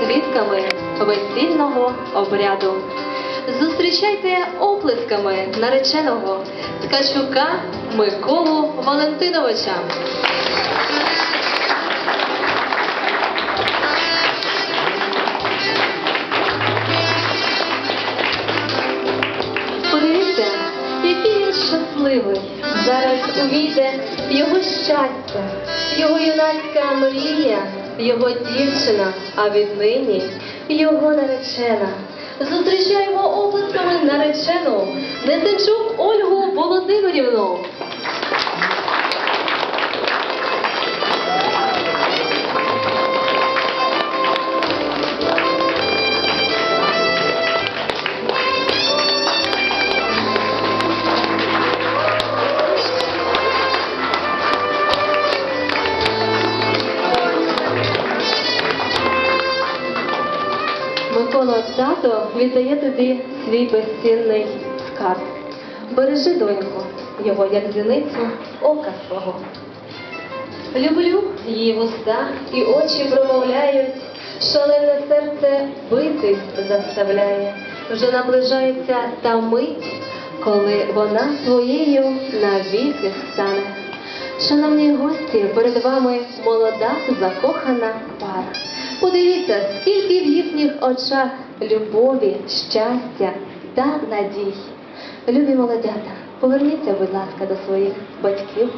свідками весільного обряду. Зустрічайте оплесками нареченого Ткачука Миколу Валентиновича. Подивіться, який він щасливий. Зараз увійде його щастя, його юнацька мрія, його дівчина, а віднині його наречена. Зустрічаємо оплесками наречену Несенчук Ольгу Володимирівну. Микола тато віддає тобі свій безцінний скарб. Бережи, доньку, його як зіницю ока свого. Люблю її вуста і очі промовляють, шалене серце битись заставляє. Вже наближається та мить, коли вона своєю навіки стане. Шановні гості, перед вами молода закохана пара. Подивіться, скільки в їхніх очах любові, щастя та надій. Любі молодята, поверніться, будь ласка, до своїх батьків,